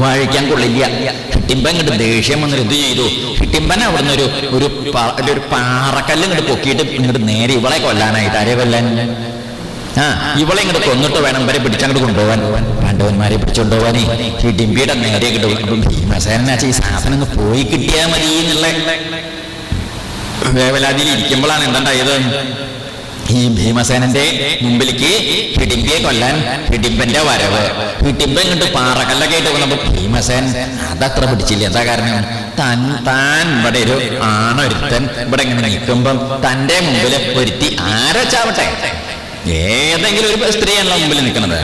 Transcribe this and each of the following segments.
വാഴിക്കാൻ കൊള്ളില്ല ഹിട്ടിമ്പൻ ഇങ്ങോട്ട് ദേഷ്യം വന്നിട്ട് എന്ത് ചെയ്തു. ഹിട്ടിമ്പൻ അവിടുന്ന് ഒരു ഒരു ഒരു പാറക്കല്ല് ഇങ്ങോട്ട് പൊക്കിയിട്ട് ഇങ്ങോട്ട് നേരെ ഇവളെ കൊല്ലാനായിട്ട്. ആരെ കൊല്ലാൻ? ആ ഇവളെ ഇങ്ങോട്ട് കൊന്നിട്ട് വേണം വരെ പിടിച്ചങ്ങോട്ട് കൊണ്ടുപോകാൻ പാണ്ഡവന്മാരെ പിടിച്ചുകൊണ്ടുപോകാനേ ഈ നേരെ കിട്ടും അപ്പം ഈ സാധനം ഒന്ന് പോയി കിട്ടിയാൽ മതി എന്നുള്ള വേവലാതിയിൽ ഇരിക്കുമ്പോഴാണ് എന്തുണ്ടായത്? ഈ ഭീമസേനന്റെ മുമ്പിലേക്ക് ഹിഡിംബിയെ കൊല്ലാൻ ഹിഡിംബന്റെ വരവ്. ഹിഡിംബ ഇങ്ങോട്ട് പാറക്കല്ലൊക്കെ ആയിട്ട് വന്നപ്പോ ഭീമസേൻ അതത്ര പിടിച്ചില്ല. എന്താ കാരണം? താൻ താൻ ഇവിടെ ഒരു ആണൊരുത്തൻ ഇവിടെ ഇങ്ങനെ നിൽക്കുമ്പം തന്റെ മുമ്പിൽ ഒരുത്തി ആരച്ചാവട്ടെ ഏതെങ്കിലും ഒരു സ്ത്രീയാണല്ലോ മുമ്പിൽ നിൽക്കുന്നത്.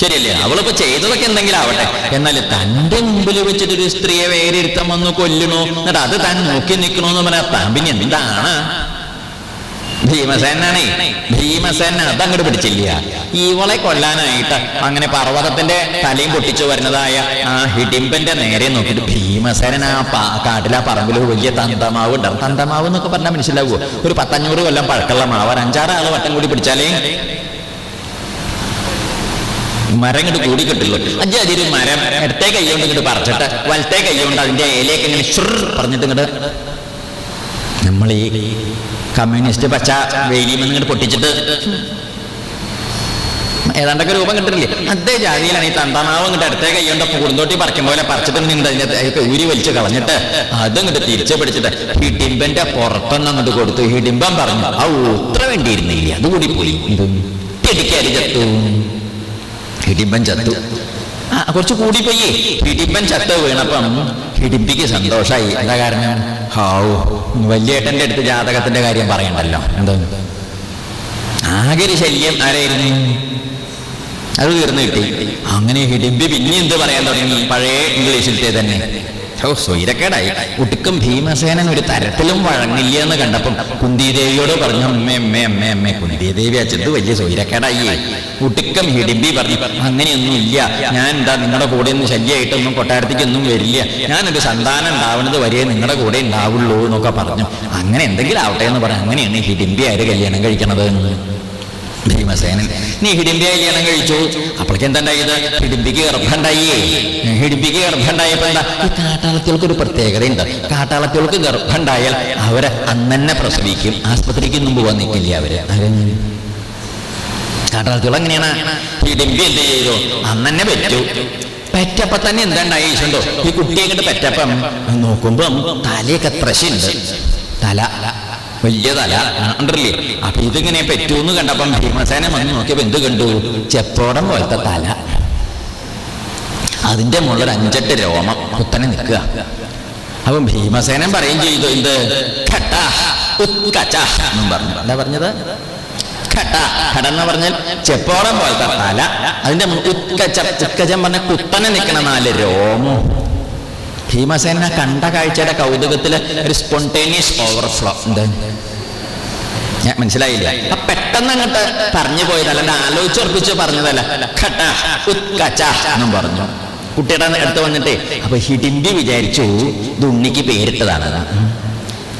ശരിയല്ലേ? അവളിപ്പോ ചെയ്തതൊക്കെ എന്തെങ്കിലും ആവട്ടെ. എന്നാൽ തന്റെ മുമ്പിൽ വെച്ചിട്ട് ഒരു സ്ത്രീയെ വേറെ ഇരുത്തം വന്ന് കൊല്ലണോ എന്നിട്ട് അത് താൻ നോക്കി നിൽക്കണോന്ന് പറഞ്ഞാൽ താൻ പിന്നെ എന്താണ് ഭീമസേനാണേ ഭീമസേന അതങ്ങോട്ട് പിടിച്ചില്ല ഇവളെ കൊല്ലാനായിട്ട് അങ്ങനെ പർവതത്തിന്റെ തലയും പൊട്ടിച്ചു വരുന്നതായ ആ ഹിഡിമ്പന്റെ നേരെ നോക്കിയിട്ട് ഭീമസേനൻ ആ കാട്ടിലാ പറമ്പിൽ വലിയ തന്തമാവ് ഉണ്ടാവും തന്തമാവ് എന്നൊക്കെ പറഞ്ഞാൽ മനസ്സിലാവുമോ ഒരു പത്തഞ്ഞൂറ് കൊല്ലം പഴക്കമുള്ള മാവ്. ഒരു അഞ്ചാറ് ആൾ വട്ടം കൂടി പിടിച്ചാലേ? മരം ഇങ്ങോട്ട് കൂടി കിട്ടുള്ളൂ. അഞ്ച് അതിൽ മരം ഇടത്തെ കൈ കൊണ്ട് ഇങ്ങോട്ട് പറിച്ചിട്ട് വലത്തെ കൈകൊണ്ട് അതിന്റെ ഇലയൊക്കെ ഇങ്ങനെ പറഞ്ഞിട്ട് ഇങ്ങോട്ട് നമ്മൾ ഈ കമ്മ്യൂണിസ്റ്റ് പച്ച വെയിലിമെന്ന് ഇങ്ങോട്ട് പൊട്ടിച്ചിട്ട് ഏതാണ്ടൊക്കെ രൂപം കിട്ടില്ലേ? അതേ ജാതിയിലാണ് ഈ തന്തമാവ് ഇങ്ങോട്ട് അടുത്തേ കൈകൊണ്ട് പൂന്തോട്ടി പറിക്കും പോലെ പറിച്ചിട്ട് നിങ്ങൾ അതിന്റെ ഊരി വലിച്ച് കളഞ്ഞിട്ട് അത് ഇങ്ങോട്ട് തിരിച്ചു പിടിച്ചിട്ട് ഹിഡിമ്പന്റെ പുറത്തൊന്നും അങ്ങോട്ട് കൊടുത്തു. ഹിഡിമ്പൻ പറഞ്ഞു ആ ഉത്ര വേണ്ടിയിരുന്നില്ല? അതുകൂടി പോയി. ഇടിക്കാരി ചത്തു. ഹിഡിമ്പൻ ചത്തു. ആ കുറച്ച് കൂടിപ്പോയി. ഹിഡിമ്പൻ ചത്ത് വീണപ്പം ഹിഡിമ്പിക്ക് സന്തോഷമായി എന്താ കാരണം? ഹാവു. വലിയേട്ടന്റെ അടുത്ത് ജാതകത്തിന്റെ കാര്യം പറയണ്ടല്ലോ. എന്താ? ആകെ ശല്യം ആരായിരുന്നു? അത് തീർന്നു കിട്ടി. അങ്ങനെ കിട്ടി. പിന്നെ എന്ത് പറയാൻ തുടങ്ങി? പഴയ ഇംഗ്ലീഷിലത്തെ തന്നെ. സ്വൈരക്കേടായി. ഒട്ടുക്കും ഭീമസേനൻ ഒരു തരത്തിലും വഴങ്ങില്ല എന്ന് കണ്ടപ്പം കുന്തിദേവിയോട് പറഞ്ഞു അമ്മേ അമ്മേ അമ്മേ അമ്മേ കുന്തിദേവി അച്ഛത് വലിയ സ്വൈരക്കേടായി. ഒട്ടുക്കം ഹിഡിമ്പി പറഞ്ഞു അങ്ങനെയൊന്നും ഇല്ല. ഞാൻ എന്താ നിങ്ങളുടെ കൂടെ ഒന്നും ശല്യമായിട്ടൊന്നും കൊട്ടാരത്തേക്കൊന്നും വരില്ല. ഞാനൊരു സന്താനം ഉണ്ടാവുന്നത് വരെ നിങ്ങളുടെ കൂടെ ഉണ്ടാവുള്ളൂ എന്നൊക്കെ പറഞ്ഞു. അങ്ങനെ എന്തെങ്കിലും ആവട്ടെ എന്ന് പറഞ്ഞു. അങ്ങനെയാണ് ഹിഡിമ്പി ആര് കല്യാണം കഴിക്കണത് എന്ന്. ഭീമസേനൻ നീ ഹിഡിമ്പിയെ കല്യാണം കഴിച്ചു. അപ്പോഴേക്ക് എന്താണ്ടായത്? ഹിഡിമ്പിക്ക് ഗർഭമുണ്ടായി ഹിഡിമ്പിക്ക് ഗർഭമുണ്ടായപ്പോ എന്താ? ഈ കാട്ടാളത്തികൾക്ക് ഒരു പ്രത്യേകതയുണ്ട്. കാട്ടാളത്തികൾക്ക് ഗർഭമുണ്ടായാൽ അവരെ അന്നെ പ്രസവിക്കും. ആസ്പത്രിക്ക് മുമ്പ് വന്നിട്ടില്ല അവർ? അവർ? കാട്ടാളത്തികൾ എങ്ങനെയാണ് ഹിഡിമ്പി എന്ത് ചെയ്തു? അന്നെ പറ്റു. പെറ്റപ്പ തന്നെ എന്തുണ്ടായി ഈ കുട്ടിയെ കണ്ട് പെറ്റപ്പം നോക്കുമ്പം തലയൊക്കെ ത്രശുണ്ട്. തല വലിയ തല ഉണ്ടല്ലേ അപ്പൊ ഇതിങ്ങനെ പറ്റൂന്ന് കണ്ടപ്പം ഭീമസേന വന്ന് നോക്കിയപ്പോ എന്ത് കണ്ടു? ചെപ്പോടം പോലത്തെ തല. അതിന്റെ മുകളിൽ അഞ്ചെട്ട് രോമം. കുത്തനെ നിൽക്കുക. അപ്പം ഭീമസേനൻ പറയും ചെയ്തു എന്ത്? ഘട്ട എന്നും പറഞ്ഞു. എന്താ പറഞ്ഞത്? ഘട്ട ഘട എന്ന് പറഞ്ഞാൽ ചെപ്പോടം പോലത്തെ തല. അതിന്റെ ഉത്കച്ച ഉത്കച്ചം പറഞ്ഞ കുത്തനെ നിൽക്കണ നാല് രോമം. ഭീമസേന കണ്ട കാഴ്ചയുടെ കൗതുകത്തിൽ ഒരു സ്പോണ്ടേനിയസ് ഓവർഫ്ലോ എന്ത്? ഞാൻ മനസ്സിലായില്ല? പെട്ടെന്ന് അങ്ങോട്ട് പറഞ്ഞു പോയതല്ല അല്ലാണ്ട് ആലോചിച്ചുറപ്പിച്ച് പറഞ്ഞതല്ല. ഘട്ട ഉത്കച്ച എന്നും പറഞ്ഞു. കുട്ടിയുടെ അടുത്ത് വന്നിട്ടേ അപ്പൊ ഹിഡിമ്പി വിചാരിച്ചു ഇത് ഉണ്ണിക്ക് പേരിട്ടതാണ്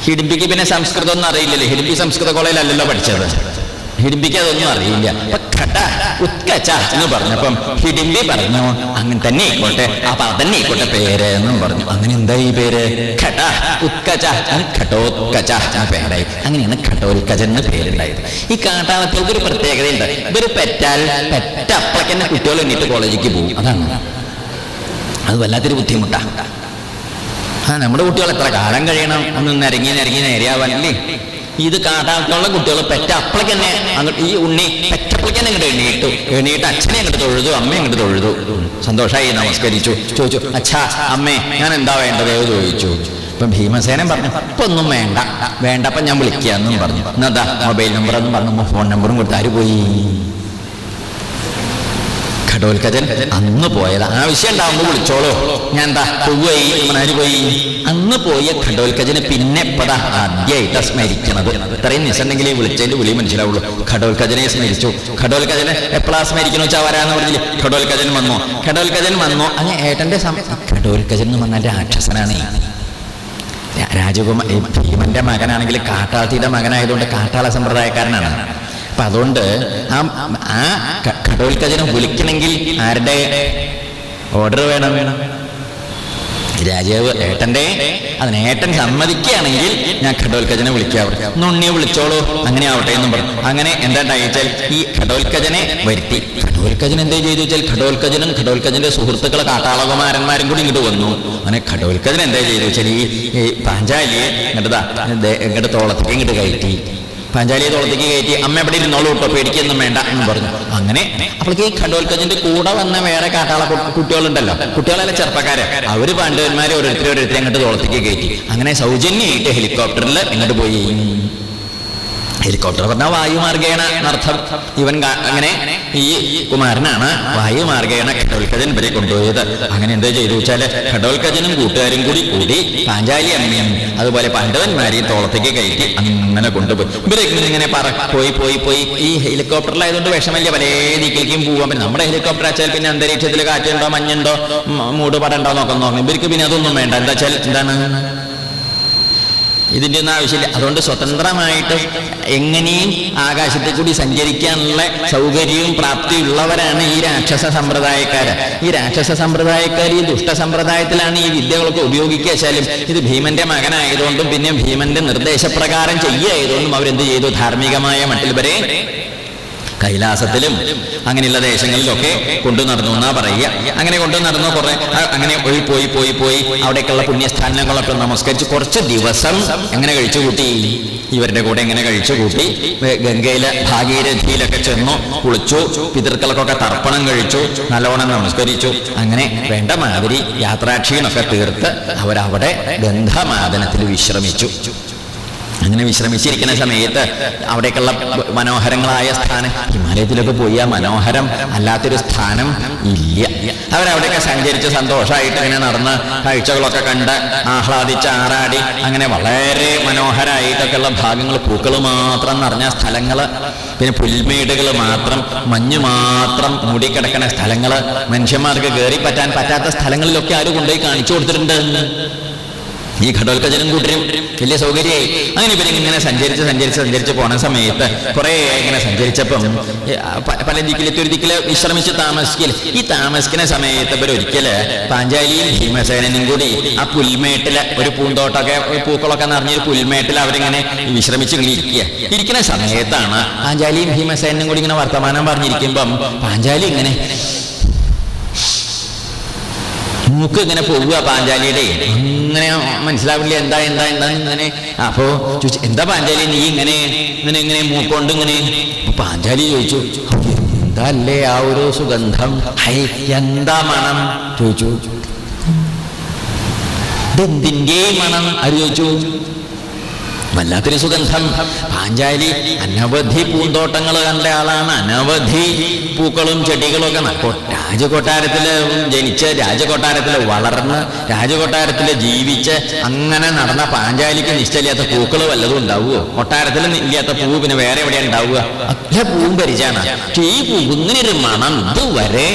ഹിഡിമ്പിക്ക് പിന്നെ സംസ്കൃതം ഒന്നും അറിയില്ലല്ലോ? ഹിഡിമ്പി സംസ്കൃത കോളേജിലല്ലല്ലോ പഠിച്ചത്. ഹിഡിമ്പിക്ക് അതൊന്നും അറിയില്ല എന്ന് പറഞ്ഞപ്പം ഹിഡിമ്പി പറഞ്ഞു അങ്ങനെ തന്നെ ആയിക്കോട്ടെ അപ്പൊ അതന്നെ ആയിക്കോട്ടെ പേര് എന്നും പറഞ്ഞു. അങ്ങനെ എന്താ ഈ പേര്? പേരായി. അങ്ങനെയാണ് ഘട്ടോത്കച്ച എന്ന പേരുണ്ടായത്. ഈ കാട്ടാളത്തിലേക്ക് ഒരു പ്രത്യേകതയുണ്ട്. ഇവർ പെറ്റാൽ പെറ്റ തന്നെ കുട്ടികൾ എണ്ണീട്ട് കോളേജിലേക്ക് പോകും. അതാണ്. അത് വല്ലാത്തൊരു ബുദ്ധിമുട്ടാണ് ആ നമ്മുടെ കുട്ടികൾ എത്ര കാലം കഴിയണം? ഒന്ന് നിരങ്ങി നിരങ്ങി നേരെയാവാനല്ലേ ഇത് കാട്ടാത്തുള്ള കുട്ടികൾ പെറ്റ അപ്പളേക്ക് തന്നെ അങ്ങോട്ട് ഈ ഉണ്ണി പെറ്റപ്പളേക്ക് തന്നെ അങ്ങോട്ട് എണീട്ടു എണീട്ട് അച്ഛനെ അങ്ങോട്ട് തൊഴുതു അമ്മ അങ്ങോട്ട് തൊഴുതു. സന്തോഷമായി നമസ്കരിച്ചു. ചോദിച്ചു അച്ഛാ അമ്മേ ഞാൻ എന്താ വേണ്ടത് ചോദിച്ചു. ഇപ്പൊ ഭീമസേനൻ പറഞ്ഞു ഇപ്പൊ ഒന്നും വേണ്ട. വേണ്ടപ്പം ഞാൻ വിളിക്കാന്നും പറഞ്ഞു. എന്നാ മൊബൈൽ നമ്പർ എന്നും പറഞ്ഞു ഫോൺ നമ്പറും കൊടുത്ത് പോയി? ഘടോൽക്കജൻ അന്ന് പോയത്. ആവശ്യം ഉണ്ടാവുമ്പോൾ വിളിച്ചോളൂ. ഞാൻ എന്താ പോയി പോയി? അന്ന് പോയ ഘടോൽക്കജന് പിന്നെ എപ്പോഴാ ആദ്യമായിട്ടാ സ്മരിക്കണത്. ഇത്രയും നിശണ്ടെങ്കിലേ വിളിച്ചതിന്റെ വിളി മനസ്സിലാവുള്ളൂ. ഘടോൽക്കജനെ സ്മരിച്ചു. ഘടോൽക്കജനെ എപ്പോഴാ സ്മരിക്കണോ വെച്ചാൽ വരാന്ന് പറഞ്ഞില്ലേ? ഘടോൽക്കജൻ വന്നു? ഘടോൽക്കജൻ വന്നു? അങ്ങനെ ഏട്ടന്റെ ഘടോൽക്കജൻ എന്ന് പറഞ്ഞാൽ രാക്ഷസനാണ്. രാജകുമാർ ഭീമന്റെ മകനാണെങ്കിൽ കാട്ടാളത്തിയുടെ മകനായതുകൊണ്ട് കാട്ടാള സമ്പ്രദായക്കാരനാണ്. അപ്പൊ അതുകൊണ്ട് ആ ആ ഘടോൽക്കജനെ വിളിക്കണമെങ്കിൽ ആരുടെ ഓർഡർ വേണം? വേണം രാജാവ് ഏട്ടന്റെ അതിന് ഏട്ടൻ സമ്മതിക്കുകയാണെങ്കിൽ ഞാൻ ഘടോൽക്കജനെ വിളിക്കാം നുണ്ണിയെ വിളിച്ചോളൂ അങ്ങനെ ആവട്ടെ എന്നും പറഞ്ഞു. അങ്ങനെ എന്താ ഉണ്ടായിച്ചാൽ ഈ ഘടോൽക്കജനെ വരുത്തി. ഘടോൽക്കജൻ എന്താ ചെയ്തു വെച്ചാൽ ഘടോൽക്കജനും ഘടോൽക്കജന്റെ സുഹൃത്തുക്കളെ കാട്ടാളകുമാരന്മാരും കൂടി ഇങ്ങോട്ട് വന്നു. അങ്ങനെ ഘടോൽക്കജൻ എന്താ ചെയ്തു വെച്ചാൽ ഈ പാഞ്ചാലിയെ ഇങ്ങോട്ട് ഇങ്ങോട്ട് തോളത്തേക്ക് ഇങ്ങോട്ട് കയറ്റി. പാഞ്ചാലിയെ തോളത്തേക്ക് കയറ്റി അമ്മ എവിടെ ഇരുന്നോളൂ കേട്ടോ പേടിക്കൊന്നും വേണ്ട എന്ന് പറഞ്ഞു. അങ്ങനെ അപ്പോഴേക്ക് ഈ ഖണ്ഡോൽക്കജിന്റെ കൂടെ വന്ന വേറെ കാട്ടാള കുട്ടികളുണ്ടല്ലോ. കുട്ടികളല്ല ചെറുപ്പക്കാരെ. അവർ പാണ്ഡവന്മാരെ ഓരോരുത്തരെ ഓരോരുത്തരെ അങ്ങോട്ട് തോളത്തേക്ക് കയറ്റി. അങ്ങനെ സൗജന്യമായിട്ട് ഹെലികോപ്റ്ററിൽ ഇങ്ങോട്ട് പോയി. ഹെലികോപ്റ്റർ. പറഞ്ഞാൽ വായുമാർഗേണ എന്നർത്ഥം ഇവൻ അങ്ങനെ ഈ കുമാരനാണ് വായുമാർഗേണ ഘടോൽക്കജൻ വരെ കൊണ്ടുപോയത്. അങ്ങനെ എന്താ ചെയ്തു വെച്ചാൽ ഘടോൽക്കജനും കൂട്ടുകാരും കൂടി കൂടി പാഞ്ചാലി അമ്മയും അതുപോലെ പാണ്ഡവന്മാരെയും തോളത്തേക്ക് കയറ്റി അങ്ങനെ കൊണ്ടുപോയി. ഇവരെ ഇങ്ങനെ പറ പോയി പോയി പോയി. ഈ ഹെലികോപ്റ്ററിലായതുകൊണ്ട് വിഷമല്ല പല ദിക്കിലേക്കും പോകാൻ പറ്റും നമ്മുടെ ഹെലികോപ്റ്റർ വെച്ചാൽ പിന്നെ അന്തരീക്ഷത്തിൽ കാറ്റുണ്ടോ മഞ്ഞുണ്ടോ മൂട് പടണ്ടോ നോക്കാൻ നോക്കണം. ഇവർക്ക് പിന്നെ അതൊന്നും വേണ്ട. എന്താ വെച്ചാൽ എന്താണ്? ഇതിന്റെ ഒന്നും ആവശ്യമില്ല. അതുകൊണ്ട് സ്വതന്ത്രമായിട്ട് എങ്ങനെയും ആകാശത്തിൽ കൂടി സഞ്ചരിക്കാനുള്ള സൗകര്യവും പ്രാപ്തിയുള്ളവരാണ് ഈ രാക്ഷസ സമ്പ്രദായക്കാര്. ഈ രാക്ഷസ സമ്പ്രദായക്കാർ ഈ ദുഷ്ട സമ്പ്രദായത്തിലാണ് ഈ വിദ്യകളൊക്കെ ഉപയോഗിക്കുക വെച്ചാലും ഇത് ഭീമന്റെ മകനായതുകൊണ്ടും പിന്നെ ഭീമന്റെ നിർദ്ദേശപ്രകാരം ചെയ്യായതുകൊണ്ടും അവരെന്ത് ചെയ്തു? ധാർമ്മികമായ മട്ടിൽ വരെ കൈലാസത്തിലും അങ്ങനെയുള്ള ദേശങ്ങളിലൊക്കെ കൊണ്ടു നടന്നു എന്നാ പറയുക. അങ്ങനെ കൊണ്ടു നടന്നു കുറെ അങ്ങനെ പോയി പോയി പോയി പോയി. അവിടേക്കുള്ള പുണ്യസ്ഥാനങ്ങളൊക്കെ നമസ്കരിച്ച് കുറച്ച് ദിവസം എങ്ങനെ കഴിച്ചു കൂട്ടി? ഇവരുടെ കൂടെ എങ്ങനെ കഴിച്ചു കൂട്ടി? ഗംഗയിലെ ഭാഗീരഥിയിലൊക്കെ ചെന്നു കുളിച്ചു പിതൃക്കൾക്കൊക്കെ തർപ്പണം കഴിച്ചു നല്ലവണ്ണം നമസ്കരിച്ചു. അങ്ങനെ വേണ്ട മാതിരി യാത്രാക്ഷീണൊക്കെ തീർത്ത് അവരവിടെ ഗന്ധമാദനത്തിൽ വിശ്രമിച്ചു. അങ്ങനെ വിശ്രമിച്ചിരിക്കുന്ന സമയത്ത് അവിടേക്കുള്ള മനോഹരങ്ങളായ സ്ഥാനം ഹിമാലയത്തിലൊക്കെ പോയി. ആ മനോഹരം അല്ലാത്തൊരു സ്ഥാനം ഇല്ല. അവരവിടെയൊക്കെ സഞ്ചരിച്ച് സന്തോഷമായിട്ട് ഇങ്ങനെ നടന്ന് കാഴ്ചകളൊക്കെ കണ്ട് ആഹ്ലാദിച്ച് ആറാടി. അങ്ങനെ വളരെ മനോഹരമായിട്ടൊക്കെയുള്ള ഭാഗങ്ങൾ പൂക്കൾ മാത്രം നിറഞ്ഞ സ്ഥലങ്ങൾ പിന്നെ പുൽമേടുകൾ മാത്രം മഞ്ഞ് മാത്രം മൂടിക്കിടക്കുന്ന സ്ഥലങ്ങൾ മനുഷ്യന്മാർക്ക് കയറി പറ്റാൻ പറ്റാത്ത സ്ഥലങ്ങളിലൊക്കെ ആരും കൊണ്ടുപോയി കാണിച്ചു കൊടുത്തിട്ടുണ്ട്? ഈ ഘടോൽക്കജനും കൂട്ടരും വലിയ സൗകര്യമായി. അങ്ങനെ ഇവരിങ്ങനെ സഞ്ചരിച്ച് സഞ്ചരിച്ച് സഞ്ചരിച്ച് പോണ സമയത്ത് കുറെ ഇങ്ങനെ സഞ്ചരിച്ചപ്പം പല ദിക്കിലെത്തി ഒരു ദിക്കിൽ വിശ്രമിച്ച് താമസിക്കൽ ഈ താമസിക്കുന്ന സമയത്ത് ഇവർ ഒരിക്കൽ പാഞ്ചാലിയും ഭീമസേനനും കൂടി ആ പുൽമേട്ടിൽ ഒരു പൂന്തോട്ടമൊക്കെ പൂക്കളൊക്കെ നിറഞ്ഞൊരു പുൽമേട്ടിൽ അവരിങ്ങനെ വിശ്രമിച്ച് ഇങ്ങനെ ഇരിക്കുക. ഇരിക്കുന്ന സമയത്താണ് പാഞ്ചാലിയും ഭീമസേനനും കൂടി ഇങ്ങനെ വർത്തമാനം പറഞ്ഞിരിക്കുമ്പം പാഞ്ചാലി ഇങ്ങനെ മൂക്ക് ഇങ്ങനെ പോവുക പാഞ്ചാലിയുടെ. ഇങ്ങനെ മനസ്സിലാവില്ല എന്താ എന്താ എന്താ ഇങ്ങനെ. അപ്പോ ചോദിച്ചു എന്താ പാഞ്ചാലി നീ ഇങ്ങനെ ഇങ്ങനെ ഇങ്ങനെ മൂക്കൊണ്ട് ഇങ്ങനെ? പാഞ്ചാലി ചോദിച്ചു എന്താ അല്ലേ ആ ഒരു സുഗന്ധം? എന്താ മണം? ചോദിച്ചു. ഇതെന്തിന്റെ മണം? അത് ചോദിച്ചു. വല്ലാത്തൊരു സുഗന്ധം. പാഞ്ചാലി അനവധി പൂന്തോട്ടങ്ങൾ കണ്ട ആളാണ്. അനവധി പൂക്കളും ചെടികളും ഒക്കെ രാജകൊട്ടാരത്തിൽ ജനിച്ച് രാജകൊട്ടാരത്തിൽ വളർന്ന് രാജകൊട്ടാരത്തിൽ ജീവിച്ച് അങ്ങനെ നടന്ന പാഞ്ചാലിക്ക് നിശ്ചയില്ലാത്ത പൂക്കൾ വല്ലതും ഉണ്ടാവുമോ കൊട്ടാരത്തിൽ ഇല്ലാത്ത പൂ പിന്നെ വേറെ എവിടെയാണ് ഉണ്ടാവുക? അല്ല പൂവും പരിചയമാണ്. ഈ ഇങ്ങനൊരു മണം ഇതുവരെ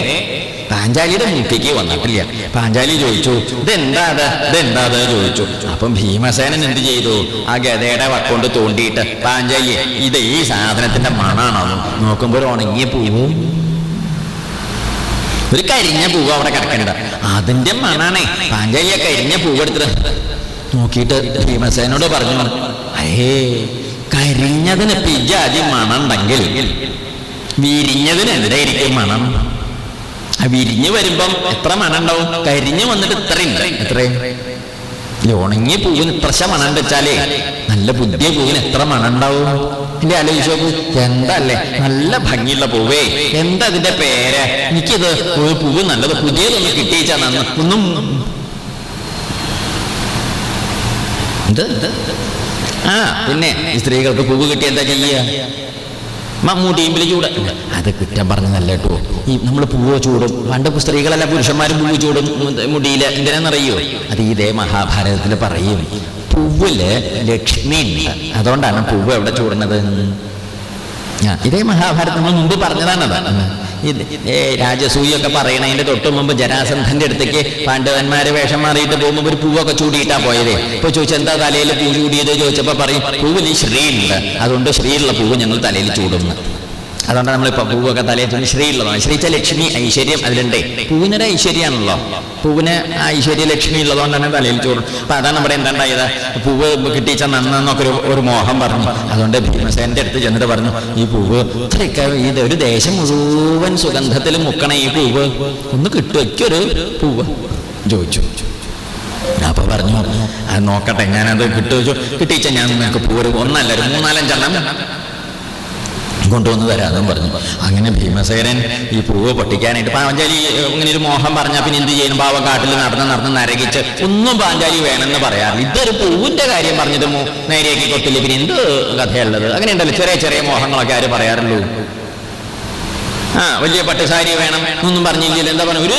പാഞ്ചാലിയുടെ മുട്ടിക്ക് വന്നിട്ടില്ല. പാഞ്ചാലി ചോദിച്ചു ഇതെന്താ ഇതെന്താ ചോദിച്ചു. അപ്പം ഭീമസേനൻ എന്ത് ചെയ്തു? ആ ഗതയുടെ വക്കൊണ്ട് തോണ്ടിയിട്ട് പാഞ്ചാലി ഇത് ഈ സാധനത്തിന്റെ മണാണോ? നോക്കുമ്പോൾ ഉണങ്ങിയ പൂവ്. ഒരു കരിഞ്ഞ പൂവ് അവിടെ കിടക്കണ്ട അതിന്റെ മണാണേ പാഞ്ചാലിയെ കരിഞ്ഞ പൂവ് എടുത്തിട്ട് നോക്കിയിട്ട് ഭീമസേനോട് പറഞ്ഞു അയേ കരിഞ്ഞതിന് പിജാതി മണുണ്ടെങ്കിൽ വിരിഞ്ഞതിന് എന്തായിരിക്കും മണം. ആ വിരിഞ്ഞ് വരുമ്പം എത്ര മണം ഉണ്ടാവും കരിഞ്ഞ് വന്നിട്ട് ഇത്രയും എത്രയും? ഉണങ്ങിയ പൂവിന് ഇത്ര മണം വെച്ചാലേ നല്ല പുതിയ പൂവിന് എത്ര മണം ഉണ്ടാവും എന്റെ ആലോചിച്ചു നോക്കൂ. എന്താ അല്ലേ നല്ല ഭംഗിയുള്ള പൂവേ. എന്താ അതിന്റെ പേര്? എനിക്കിത് പൂവ് നല്ലത് പുതിയതൊന്ന് കിട്ടിയിച്ചാ നന്ന്. ഒന്നും. ആ പിന്നെ സ്ത്രീകൾക്ക് പൂവ് കിട്ടിയ എന്താ ചെയ്യുക മമ്മൂട്ടിയും ചൂട് അത് കുറ്റം പറഞ്ഞതല്ല കേട്ടോ. ഈ നമ്മൾ പൂവ് ചൂടും പണ്ട് സ്ത്രീകളല്ല പുരുഷന്മാരും പൂവ് ചൂടും മുടിയിൽ എന്തിനാണെന്നറിയോ അത് ഇതേ മഹാഭാരതത്തിൽ പറയും. പൂവിൽ ലക്ഷ്മി അതുകൊണ്ടാണ് പൂവ് എവിടെ ചൂടുന്നത്? ഇതേ മഹാഭാരതം നമ്മൾ മുമ്പ് പറഞ്ഞതാണത് ഏ രാജസൂയൊക്കെ പറയണതിന്റെ തൊട്ട് മുമ്പ് ജരാസന്ധന്റെ അടുത്തേക്ക് പാണ്ഡവന്മാരെ വേഷം മാറിയിട്ട് പോകുമ്പോൾ ഒരു പൂവൊക്കെ ചൂടിയിട്ടാ പോയത്. ഇപ്പൊ ചോദിച്ചു എന്താ തലയിൽ പൂ ചൂടിയത്? ചോദിച്ചപ്പോ പറയും പൂവിൽ ശ്രീ ഉണ്ട് അതുകൊണ്ട് ശ്രീയുള്ള പൂവ് ഞങ്ങൾ തലയിൽ ചൂടുന്നു. അതുകൊണ്ട് നമ്മളിപ്പോ പൂവൊക്കെ തലയിൽ തുണി ശ്രീ ഉള്ളതാണ് ശ്രീച്ച ലക്ഷ്മി ഐശ്വര്യം അതിലുണ്ട്. പൂവിനൊരു ഐശ്വര്യമാണല്ലോ. പൂവിന് ഐശ്വര്യ ലക്ഷ്മി ഉള്ളതുകൊണ്ടാണ് തലയിൽ ചോറ് അപ്പൊ അതാണ് നമ്മുടെ എന്താണ്ടായത്? പൂവ് കിട്ടിച്ച നന്നൊക്കെ ഒരു ഒരു മോഹം പറഞ്ഞു. അതുകൊണ്ട് ഭീമസേന്റെ അടുത്ത് ചെന്നിട്ട് പറഞ്ഞു ഈ പൂവ് ഇത്രയൊക്കെ ഇത് ഒരു ദേശം മുഴുവൻ സുഗന്ധത്തിൽ മുക്കണ ഈ പൂവ് ഒന്ന് കിട്ടുമൊക്കെ ഒരു പൂവ്. ചോദിച്ചു. അപ്പൊ പറഞ്ഞു അത് നോക്കട്ടെ ഞാനത് കിട്ടുവച്ചു. കിട്ടിച്ച ഞാൻ നിങ്ങൾക്ക് പൂവ് ഒന്നല്ല ഒരു മൂന്നാലഞ്ചെണ്ണം കൊണ്ടുവന്ന് തരാമെന്നും പറഞ്ഞു. അങ്ങനെ ഭീമസേനൻ ഈ പൂവ് പൊട്ടിക്കാനായിട്ട് പാഞ്ചാലി ഇങ്ങനെ ഒരു മോഹം പറഞ്ഞാൽ പിന്നെ എന്ത് ചെയ്യണം? പാവം കാട്ടിൽ നടന്ന് നടന്ന് നരകിച്ച് ഒന്നും പാഞ്ചാലി വേണമെന്ന് പറയാറില്ല. ഇതൊരു പൂവിന്റെ കാര്യം പറഞ്ഞിട്ട് മോ നേരെയാക്കി കൊട്ടില്ല പിന്നെ എന്ത് കഥയുള്ളത്? അങ്ങനെയുണ്ടല്ലോ. ചെറിയ ചെറിയ മോഹങ്ങളൊക്കെ ആര് പറയാറുള്ളൂ. ആ വലിയ പട്ടുസാരി വേണം ഒന്നും പറഞ്ഞില്ലല്ലോ. എന്താ പറഞ്ഞു ഒരു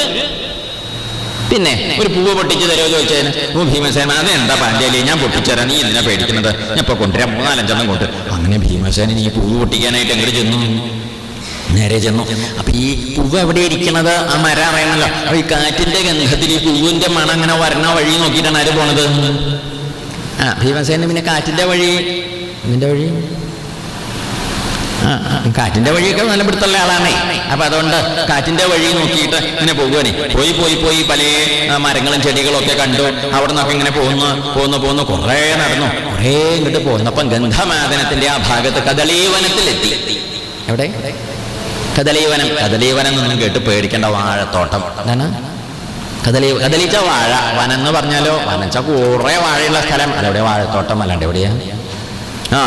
പിന്നെ ഒരു പൂവ് പൊട്ടിച്ച് തരുമോ ചോദിച്ചതിന് ഓ ഭീമസേന അതെന്താ പാഞ്ചാലി ഞാൻ പൊട്ടിച്ചേരാ. നീ എന്തിനാ പേടിക്കുന്നത്? ഞാൻ ഇപ്പൊ കൊണ്ടുവരാം. മൂന്നാലഞ്ചെണ്ണം കൊണ്ട്. അങ്ങനെ ഭീമസേന ഈ പൂവ് പൊട്ടിക്കാനായിട്ട് എങ്ങനെ ചെന്നു? നേരെ ചെന്നു. അപ്പൊ ഈ പൂവ് എവിടെ ഇരിക്കണത്? ആ മരം അറിയണല്ലോ അപ്പൊ ഈ കാറ്റിന്റെ ഗന്ധത്തിൽ ഈ പൂവിന്റെ മണം അങ്ങനെ വരണ വഴി നോക്കിയിട്ടാണ് ആര് പോണത്? ആ ഭീമസേന പിന്നെ കാറ്റിന്റെ വഴി? ഇതിന്റെ വഴി? കാറ്റിന്റെ വഴിയൊക്കെ നല്ല പിടുത്തുള്ള ആളാണേ. അപ്പൊ അതുകൊണ്ട് കാറ്റിന്റെ വഴി നോക്കിയിട്ട് ഇങ്ങനെ പോകുവാനേ പോയി പോയി പോയി പല മരങ്ങളും ചെടികളും ഒക്കെ കണ്ടു. അവിടെ നിന്നൊക്കെ ഇങ്ങനെ പോകുന്നു പോകുന്നു പോകുന്നു കുറേ നടന്നു. കുറേ ഇങ്ങോട്ട് പോകുന്നപ്പം ഗന്ധമാദനത്തിന്റെ ആ ഭാഗത്ത് കദളീവനത്തിലെത്തി. എവിടെ? കദളീവനം. കദളീവനം എന്നൊന്നും കേട്ട് പേടിക്കേണ്ട വാഴത്തോട്ടം. എന്താണ്? കദളി കദളിച്ച വാഴ. വനം എന്ന് പറഞ്ഞാലോ? വനച്ച കുറേ വാഴയുള്ള സ്ഥലം. അതെവിടെ വാഴത്തോട്ടം അല്ലാണ്ട് എവിടെയാ? ആ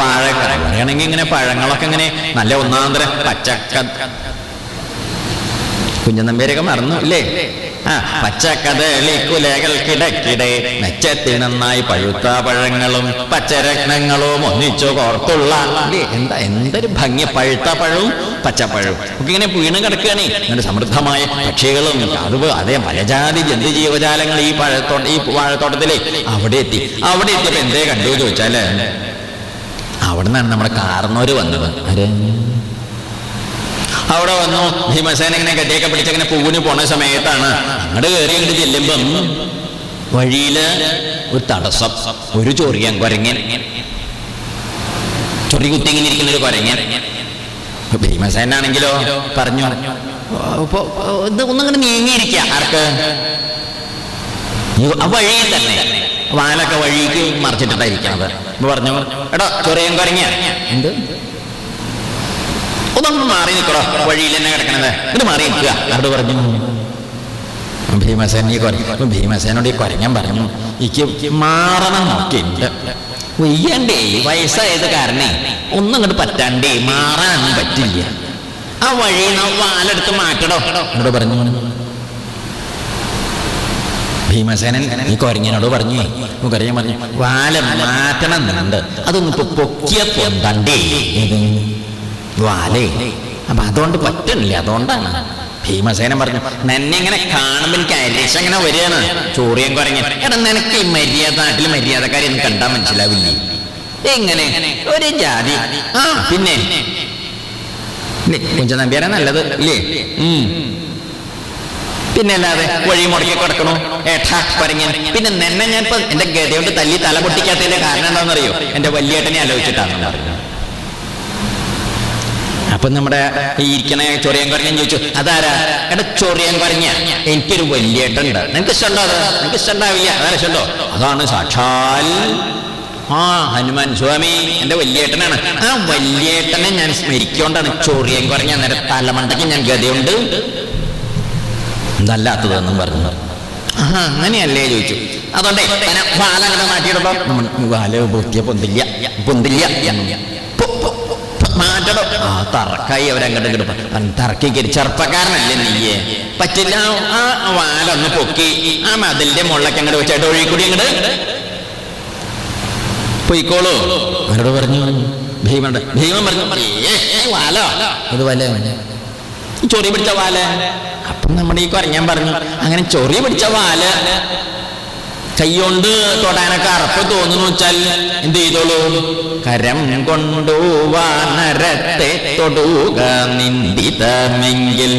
വാഴ പറയണെങ്കിൽ ഇങ്ങനെ പഴങ്ങളൊക്കെ ഇങ്ങനെ നല്ല ഒന്നാന്തര പച്ചക്ക കുഞ്ഞനമ്പേരൊക്കെ മറന്നു ഇല്ലേ? ആ പച്ചക്കതളി കുലകൾക്കിടക്കിടെ മെച്ചത്തിൽ നന്നായി പഴുത്ത പഴങ്ങളും പച്ചരത്നങ്ങളും ഒന്നിച്ചു കോർത്തുള്ള എന്താ എന്തൊരു ഭംഗി. പഴുത്ത പഴവും പച്ചപ്പഴവും. ഒക്കെ ഇങ്ങനെ വീണ് കിടക്കുകയാണ്. ഇങ്ങനെ സമൃദ്ധമായ പക്ഷികളും അത് അതേ പലജാതി ജന്തു ജീവജാലങ്ങൾ ഈ പഴത്തോട്ട ഈ വാഴത്തോട്ടത്തിലെ അവിടെ എത്തി. അവിടെ എത്തിയപ്പോ എന്തേ കണ്ടു ചോദിച്ചാൽ? അവിടെ നിന്നാണ് നമ്മുടെ കാർന്നോര് വന്നത്. ആര്? അവിടെ വന്നു. ഭീമസേന ഇങ്ങനെ കെട്ടിയൊക്കെ പിടിച്ച് ഇങ്ങനെ പൂവിന് പോണ സമയത്താണ് അങ്ങോട്ട് കയറി അങ്ങോട്ട് ചെല്ലുമ്പം വഴിയിൽ ഒരു തടസ്സം ഒരു ചൊറിയൻ കുരങ്ങൻ. ചൊറി കുത്തി ഇങ്ങനെ ഇരിക്കുന്ന ഒരു കുരങ്ങൻ. ഭീമസേന ആണെങ്കിലോ പറഞ്ഞു. ഇപ്പൊ ഇത് ഒന്നങ്ങോട്ട് നീങ്ങിയിരിക്കുക ആർക്ക്? ആ വഴിയിൽ തന്നെ. വാലൊക്കെ വഴിക്ക് മറിച്ചിട്ടിട്ടായിരിക്കണത്. എന്ന് പറഞ്ഞു എടാ ചൊറിയൻ കുരങ്ങിയ എന്ത്? ഒന്നൊന്ന് മാറി നിൽക്കടോ വഴിയിൽ തന്നെ കിടക്കണത്. ഇത് മാറി നിൽക്കുക. അവിടെ പറഞ്ഞു ഭീമസേന ഈ കുരങ്ങ ഭീമസേനോട് ഈ കുരങ്ങൻ പറഞ്ഞു എനിക്ക് മാറണം നോക്കി വയ്യണ്ടേ വയസ്സായത് കാരണേ ഒന്നും അങ്ങോട്ട് പറ്റാണ്ടേ മാറാനൊന്നും പറ്റില്ല. ആ വഴി വാലെടുത്ത് മാറ്റടോ. എന്നോട് പറഞ്ഞു ഭീമസേനൻ ഈ കൊരങ്ങനോട് പറഞ്ഞു കൊരങ്ങൻ പറഞ്ഞു വാല മാറ്റണം എന്നുണ്ട് അതൊന്നും ഇപ്പൊ പൊക്കിയപ്പോ തണ്ടേ വാലേ അപ്പൊ അതുകൊണ്ട് പറ്റണില്ല അതുകൊണ്ടാണ്. ഭീമസേനൻ പറഞ്ഞു നിന്നെ ഇങ്ങനെ കാണുമ്പോൾ എനിക്ക് അരിശ ഇങ്ങനെ വരികയാണ്. ചോറിയൻ കുരങ്ങൻ എടാ നിനക്ക് ഈ മര്യാദ നാട്ടിൽ മര്യാദക്കാരെ കണ്ടാൽ മനസ്സിലാവില്ലേ? എങ്ങനെ? ഒരു ജാതി. ആ പിന്നെ? കുഞ്ചനമ്പ്യാരാ നല്ലത് ഇല്ലേ? പിന്നെ അല്ലാതെ വഴി മുടക്കി കിടക്കണു. ഏട്ടാ പറഞ്ഞു പിന്നെ നിന്നെ ഞാൻ ഇപ്പൊ എന്റെ ഗതയോട് തല്ലി തല പൊട്ടിക്കാത്തതിന്റെ കാരണം എന്താണെന്നറിയോ? എന്റെ വലിയേട്ടനെ ആലോചിച്ചിട്ടാണെന്ന് പറഞ്ഞു അപ്പൊ നമ്മുടെ ഈ ഇരിക്കണ ചൊറിയൻ കുറഞ്ഞൻ ചോദിച്ചു അതാരാ? എടാ ചൊറിയൻ കുറഞ്ഞ എനിക്കൊരു വലിയേട്ടുണ്ട് നിനക്ക് ഇഷ്ടമുണ്ടോ അത്? നിനക്ക് ഇഷ്ടമുണ്ടാവില്ല അതാണ് ഇഷ്ടമുണ്ടോ? അതാണ് സാക്ഷാൽ ആ ഹനുമാൻ സ്വാമി എന്റെ വലിയേട്ടനാണ്. ആ വലിയേട്ടനെ ഞാൻ സ്മരിക്കൊണ്ടാണ് ചൊറിയൻ കുറഞ്ഞ നേരെ തലമണ്ടയ്ക്ക് ഞാൻ ഗതയുണ്ട്. എന്തല്ലാത്തതെന്നും പറഞ്ഞു. ആ അങ്ങനെയല്ലേ ചോദിച്ചു. അതുകൊണ്ടേ തന്നെ വാല പൊത്തിയ പൊന്തില്ല പൊന്തില്ല. ആ തറക്കായി അവരങ്ങോട്ട് തറക്കിക്കരി ചെറുപ്പക്കാരനല്ലേ നീയെ. പറ്റില്ല ആ വാലൊന്ന് പൊക്കി ആ മതിലിന്റെ മുകളിലൊക്കെ അങ്ങോട്ട് വെച്ചിട്ട് ഒഴിക്കൂടി കൂടി അങ്ങോട്ട് പൊയ്ക്കോളൂ. അവരോട് പറഞ്ഞു ഭീമണ്ട് ഭീമൻ പറഞ്ഞു "ഏ, ഏ, വാലോ? അത് വല? ചൊറി പിടിച്ച വാൽ. അപ്പം നമ്മുടെ ഈ കുറഞ്ഞാൻ പറഞ്ഞു അങ്ങനെ ചൊറി പിടിച്ച വാൽ കൈകൊണ്ട് തൊടാനൊക്കെ അറപ്പ് തോന്നുന്നു വെച്ചാൽ എന്ത് ചെയ്തോളൂ? കരം കൊണ്ടുവാനരത്തെ തൊടുക നിന്ദിതമെങ്കിൽ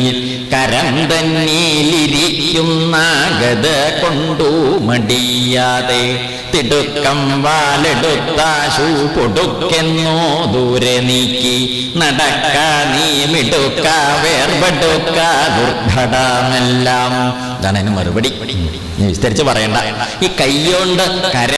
കരം തന്നിലിരിക്കുന്ന കൊണ്ടു മടിയാതെ. തിടുക്കം വാലെടുത്താശു പൊടുക്കെന്നോ ദൂരെ നീക്കി. നടക്ക നീ മിടുക്ക വേർപെടുക്ക ദുർഘടമെല്ലാം. ഇതാണ് മറുപടി. വിസ്തരിച്ച് പറയണ്ട. ഈ കൈകൊണ്ട് കര